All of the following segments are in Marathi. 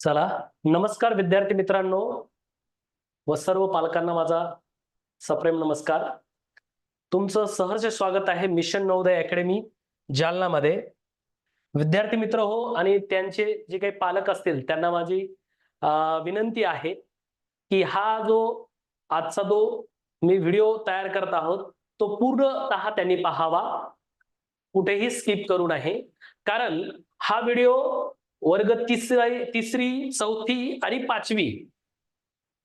चला नमस्कार विद्यार्थी मित्रांनो व सर्व पालकांना माझा सप्रेम नमस्कार. तुमचं सहर्ष स्वागत आहे मिशन नवोदय अकॅडमी जालनामध्ये. विद्यार्थी मित्र हो आणि त्यांचे जे काही पालक असतील त्यांना माझी विनंती आहे की हा जो आजचा जो मी व्हिडिओ तयार करत आहोत तो पूर्णतः त्यांनी पाहावा. कुठेही स्किप करू नये. कारण हा व्हिडिओ वर्ग तिसरी तिसरी चौथी आणि पाचवी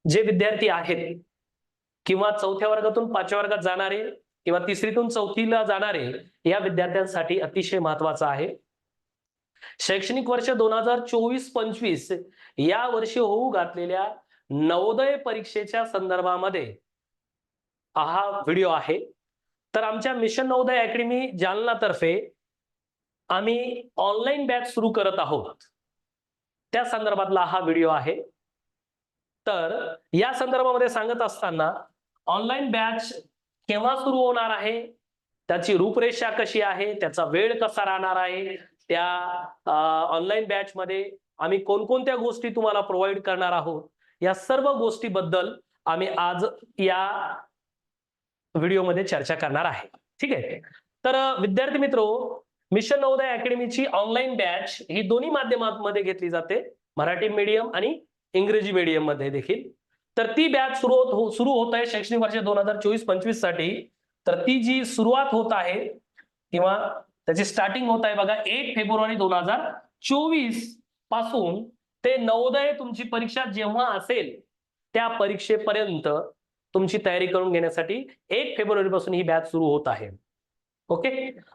जे विद्यार्थी आहेत किंवा चौथ्या वर्गातून पाचव्या वर्गात जाणारे किंवा तिसरीतून चौथीला जाणारे या विद्यार्थ्यांसाठी अतिशय महत्त्वाचा आहे. शैक्षणिक वर्ष दोन हजार चोवीस पंचवीस या वर्षी होऊ घातलेल्या नवोदय परीक्षेच्या संदर्भामध्ये हा व्हिडिओ आहे. तर आमच्या मिशन नवोदय अकॅडमी जालनातर्फे आम्ही ऑनलाईन बॅच सुरू करत आहोत. त्या संदर्भातला हा व्हिडिओ आहे. तर या संदर्भामध्ये सांगत असताना ऑनलाईन बॅच केव्हा सुरू होणार आहे? त्याची रूपरेषा कशी आहे? त्याचा वेळ कसा राहणार आहे? त्या ऑनलाईन बॅच मध्ये आम्ही कोणकोणत्या गोष्टी तुम्हाला प्रोव्हाइड करणार आहोत? या सर्व गोष्टीबद्दल आम्ही आज या व्हिडिओमध्ये चर्चा करणार आहे. ठीक आहे? तर विद्यार्थी मित्रो मिशन नवोदय अकॅडमीची ऑनलाईन बॅच ही दोन्ही माध्यमांमध्ये घेतली जाते. मराठी मीडियम आणि इंग्रजी मीडियममध्ये देखील. तर ती बॅच सुरू होत हो, सुरू होत आहे शैक्षणिक वर्ष दोन हजार चोवीस पंचवीससाठी. तर ती जी सुरुवात होत आहे किंवा त्याची स्टार्टिंग होत आहे बघा एक फेब्रुवारी दोन हजार चोवीसपासून ते नवोदय तुमची परीक्षा जेव्हा असेल त्या परीक्षेपर्यंत तुमची तयारी करून घेण्यासाठी एक फेब्रुवारी पासून ही बॅच सुरू होत आहे. ओके?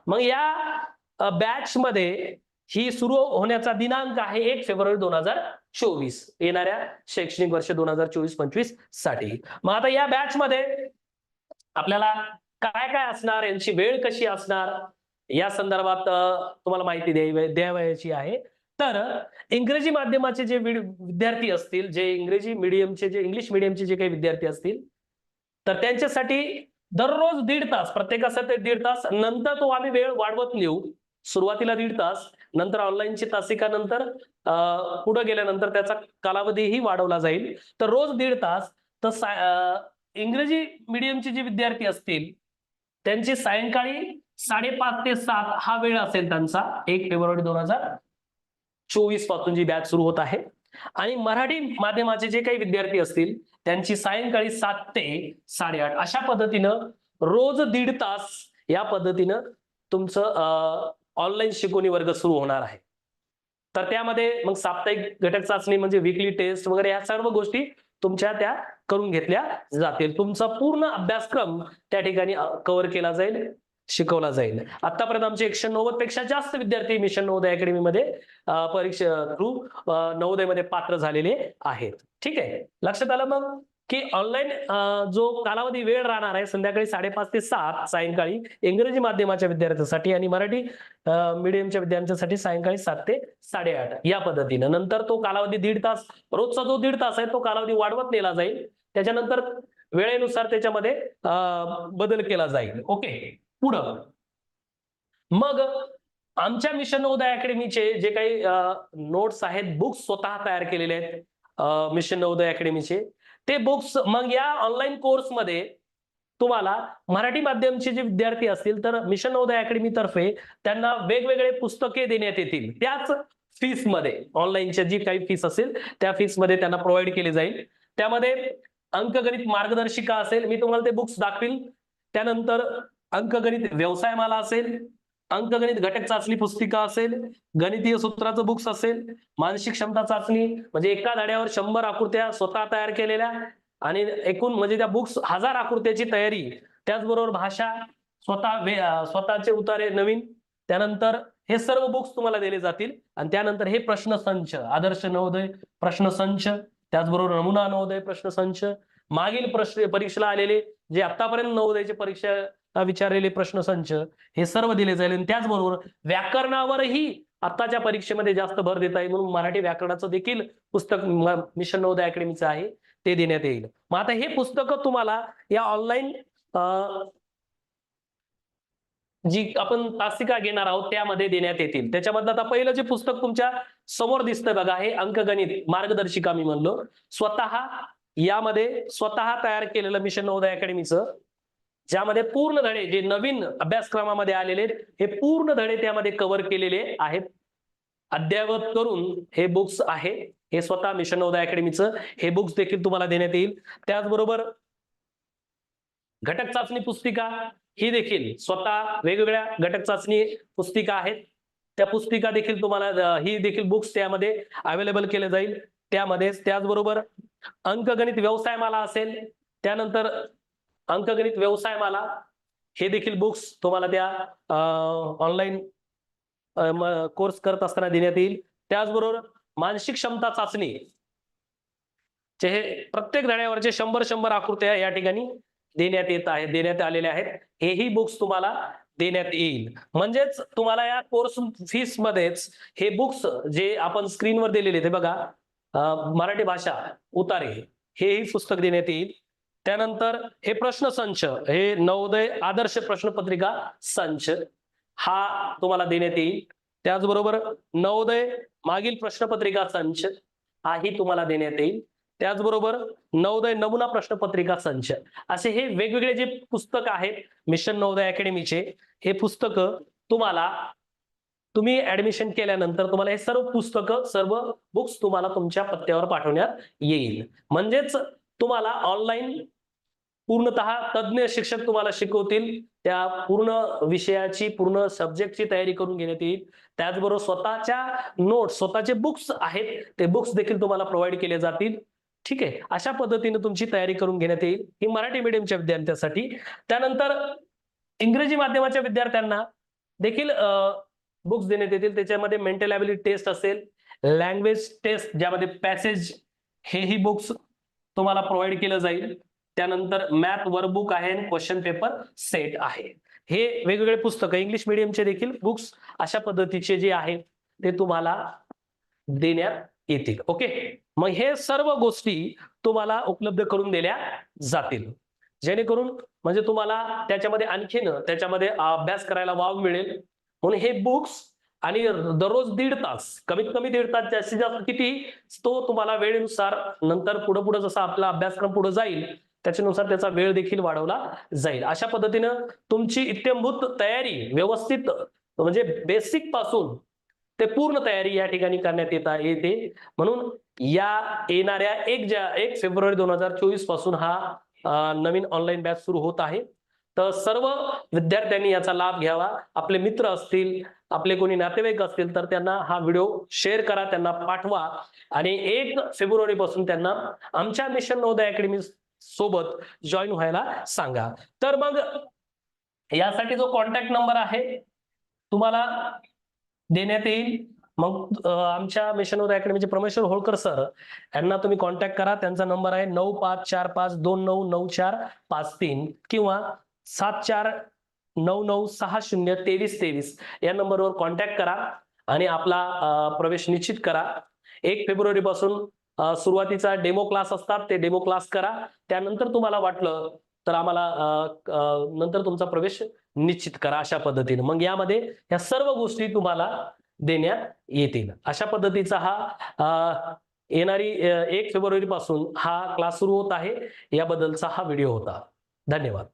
मग या बॅच मध्ये ही सुरू होण्याचा दिनांक आहे एक फेब्रुवारी दोन हजार चोवीस. येणाऱ्या शैक्षणिक वर्ष दोन हजार चोवीस पंचवीससाठी. मग आता या बॅच मध्ये आपल्याला काय काय असणार यांची वेळ कशी असणार या संदर्भात तुम्हाला माहिती द्यावयाची आहे. तर इंग्रजी माध्यमाचे जे विद्यार्थी असतील जे इंग्रजी मीडियमचे जे इंग्लिश मीडियमचे जे काही विद्यार्थी असतील तर त्यांच्यासाठी दररोज दीड तास प्रत्येकासाठी दीड तास नंतर तो आम्ही वेळ वाढवत नेऊ. सुरुवातीला दीड तास नंतर ऑनलाईनची तासिका नंतर अं, पुढे गेल्यानंतर त्याचा कालावधीही वाढवला जाईल. तर रोज दीड तास तर इंग्रजी मीडियमचे जे विद्यार्थी असतील त्यांची सायंकाळी साडेपाच ते सात हा वेळ असेल त्यांचा एक फेब्रुवारी दोन हजार चोवीसपासून जी बॅच सुरू होत आहे. आणि मराठी माध्यमाचे जे काही विद्यार्थी असतील त्यांची सायंकाळी सात ते साडेआठ अशा पद्धतीनं रोज दीड तास या पद्धतीनं तुमचं ऑनलाईन शिकवणी वर्ग सुरू होणार आहे. तर त्यामध्ये मग साप्ताहिक घटक चाचणी म्हणजे विकली टेस्ट वगैरे या सर्व गोष्टी तुमच्या त्या करून घेतल्या जातील. तुमचा पूर्ण अभ्यासक्रम त्या ठिकाणी कव्हर केला जाईल शिकवला जाईल. आतापर्यंत आमचे एकशे नव्वदपेक्षा जास्त विद्यार्थी मिशन नवोदय अकॅडमीमध्ये परीक्षा थ्रू नवोदयमध्ये पात्र झालेले आहेत. ठीक आहे? लक्षात आलं मग? की ऑनलाईन जो कालावधी वेळ राहणार आहे संध्याकाळी साडेपाच ते सात सायंकाळी इंग्रजी माध्यमाच्या विद्यार्थ्यांसाठी आणि मराठी मीडियमच्या विद्यार्थ्यांसाठी सायंकाळी सात ते साडेआठ या पद्धतीनं. नंतर तो कालावधी दीड तास रोजचा जो दीड तास आहे तो कालावधी वाढवत नेला जाईल. त्याच्यानंतर वेळेनुसार त्याच्यामध्ये बदल केला जाईल. ओके? पुढं. मग आमच्या मिशन नवोदय अकॅडमीचे जे काही नोट्स आहेत बुक्स स्वतः तयार केलेले आहेत मिशन नवोदय अकॅडमीचे ते बुक्स मग या ऑनलाईन कोर्समध्ये तुम्हाला मराठी माध्यमचे जे विद्यार्थी असतील तर मिशन नवोदय अकॅडमी तर्फे त्यांना वेगवेगळे पुस्तके देण्यात येतील. त्याच फीसमध्ये ऑनलाईनच्या जी काही फीस असेल त्या फीसमध्ये त्यांना प्रोव्हाइड केली जाईल. त्यामध्ये अंकगणित मार्गदर्शिका असेल मी तुम्हाला ते बुक्स दाखवील त्यानंतर अंकगणित व्यवसायमाला असेल अंकगणित घटक चाचणी पुस्तिका असेल गणितीय सूत्राचं बुक्स असेल मानसिक क्षमता चाचणी म्हणजे एका धड्यावर शंभर आकृत्या स्वतः तयार केलेल्या आणि एकूण म्हणजे त्या बुक्स हजार आकृत्याची तयारी. त्याचबरोबर भाषा स्वतः स्वतःचे उतारे नवीन त्यानंतर हे सर्व बुक्स तुम्हाला दिले जातील. आणि त्यानंतर हे प्रश्न संच आदर्श नवोदय प्रश्नसंच त्याचबरोबर नमुना नवोदय प्रश्न संच मागील प्रश्न परीक्षेला आलेले जे आतापर्यंत नवोदयचे परीक्षा विचारलेले प्रश्नसंच हे सर्व दिले जाईल. आणि त्याचबरोबर व्याकरणावरही आत्ताच्या परीक्षेमध्ये जास्त भर देता येईल म्हणून मराठी व्याकरणाचं देखील पुस्तक मिशन नवोदय अकॅडमीचं आहे ते देण्यात येईल. मग आता हे पुस्तक तुम्हाला या ऑनलाईन जी आपण तासिका घेणार आहोत त्यामध्ये देण्यात येतील. त्याच्यामधलं आता पहिलं जे पुस्तक तुमच्यासमोर दिसतंय बघा हे अंकगणित मार्गदर्शिका मी म्हणलो. स्वतः यामध्ये स्वतः तयार केलेलं मिशन नवोदय अकॅडमीचं ज्यामध्ये पूर्ण धडे जे नवीन अभ्यासक्रमामध्ये आलेले आहेत, हे पूर्ण धडे त्यामध्ये कव्हर केलेले आहेत. अद्ययावत करून हे बुक्स आहे. हे स्वतः मिशन नवोदय अकॅडमीचं हे बुक्स देखील तुम्हाला देण्यात येईल. त्याचबरोबर घटक चाचणी पुस्तिका ही देखील स्वतः वेगवेगळ्या घटक चाचणी पुस्तिका आहेत. त्या पुस्तिका देखील तुम्हाला ही देखील बुक्स त्यामध्ये अवेलेबल केले जाईल. त्यामध्ये त्याचबरोबर अंकगणित व्यवसाय माला असेल. त्यानंतर अंकगणित व्यवसाय माला. हे देखील बुक्स तुम्हाला त्या ऑनलाईन कोर्स करत असताना देण्यात येईल. त्याचबरोबर मानसिक क्षमता चाचणी. चे हे प्रत्येक धड्यावरचे शंभर शंभर आकृत्या या ठिकाणी देण्यात येत आहेत देण्यात आलेल्या आहेत. हेही बुक्स तुम्हाला देण्यात येईल. म्हणजेच तुम्हाला या कोर्स फीस मध्येच हे बुक्स जे आपण स्क्रीनवर दिलेले ते बघा मराठी भाषा उतारे हेही पुस्तक देण्यात येईल. त्यानंतर हे प्रश्न संच हे नवोदय आदर्श प्रश्नपत्रिका संच हा तुम्हाला देण्यात येईल. त्याचबरोबर नवोदय मागील प्रश्नपत्रिका संच हाही तुम्हाला देण्यात येईल. त्याचबरोबर नवोदय नमुना प्रश्नपत्रिका संच असे हे वेगवेगळे जे पुस्तक आहेत मिशन नवोदय अकॅडमीचे हे पुस्तक तुम्हाला तुम्ही ऍडमिशन केल्यानंतर तुम्हाला हे सर्व पुस्तकं सर्व बुक्स तुम्हाला तुमच्या पत्त्यावर पाठवण्यात येईल. म्हणजेच तुम्हाला ऑनलाईन पूर्णतः तज्ज्ञ शिक्षक तुम्हाला शिकवतील. त्या पूर्ण विषयाची पूर्ण सब्जेक्टची तयारी करून घेण्यात येईल. त्याचबरोबर स्वतःच्या नोट्स स्वतःचे बुक्स आहेत ते बुक्स देखील तुम्हाला प्रोव्हाइड केले जातील. ठीक आहे? अशा पद्धतीने तुमची तयारी करून घेण्यात येईल. ही मराठी मीडियमच्या विद्यार्थ्यांसाठी. त्यानंतर इंग्रजी माध्यमाच्या विद्यार्थ्यांना देखील बुक्स देण्यात येतील. त्याच्यामध्ये मेंटल ॲबिलिटी टेस्ट असेल लँग्वेज टेस्ट ज्यामध्ये पॅसेज हेही बुक्स तुम्हाला प्रोव्हाइड केलं जाईल. त्यानंतर मॅथ वर्कबुक आहे क्वेश्चन पेपर सेट आहे. हे वेगवेगळे पुस्तकं इंग्लिश मिडियमचे देखील बुक्स अशा पद्धतीचे जे आहे ते तुम्हाला देण्यात येतील. ओके मग हे सर्व गोष्टी तुम्हाला उपलब्ध करून दिल्या जातील. जेणेकरून म्हणजे तुम्हाला त्याच्यामध्ये आणखीन त्याच्यामध्ये अभ्यास करायला वाव मिळेल. म्हणून हे बुक्स आणि दररोज दीड तास कमीत कमी दीड तास जास्तीत जास्त किती तो तुम्हाला वेळेनुसार नंतर पुढे पुढे जसा आपला अभ्यासक्रम पुढे जाईल त्याच्यानुसार त्याचा वेळ देखील वाढवला जाईल. अशा पद्धतीनं तुमची इत्यंभूत तयारी व्यवस्थित म्हणजे बेसिकपासून ते पूर्ण तयारी या ठिकाणी करण्यात येत येते म्हणून या येणाऱ्या एक ज्या एक फेब्रुवारी दोन हजार चोवीसपासून हा नवीन ऑनलाईन बॅच सुरू होत आहे. तर सर्व विद्यार्थ्यांनी याचा लाभ घ्यावा. आपले मित्र असतील आपले कोणी नातेवाईक असतील तर त्यांना हा व्हिडिओ शेअर करा त्यांना पाठवा. आणि एक फेब्रुवारी पासून त्यांना आमच्या मिशन नवोदय अकॅडमी सोबत जॉईन व्हायला सांगा. तर मग यासाठी जो कॉन्टॅक्ट नंबर आहे तुम्हाला देण्यात येईल. मग आमच्या मिशन नवोदय अकॅडमीचे परमेश्वर होळकर सर यांना तुम्ही कॉन्टॅक्ट करा. त्यांचा नंबर आहे नऊ पाच चार पाच दोन नऊ नऊ चार पाच तीन किंवा सात चार नऊ नऊ सहा शून्य तेवीस तेवीस या नंबरवर कॉन्टॅक्ट करा आणि आपला प्रवेश निश्चित करा. एक फेब्रुवारी पासून सुरुवातीचा डेमो क्लास असतात ते डेमो क्लास करा. त्यानंतर तुम्हाला वाटलं तर आम्हाला नंतर तुमचा प्रवेश निश्चित करा अशा पद्धतीने. मग यामध्ये या सर्व गोष्टी तुम्हाला देण्यात येतील. अशा पद्धतीचा हा येणारी एक फेब्रुवारी पासून हा क्लास सुरू होत आहे. याबद्दलचा हा व्हिडिओ होता. धन्यवाद.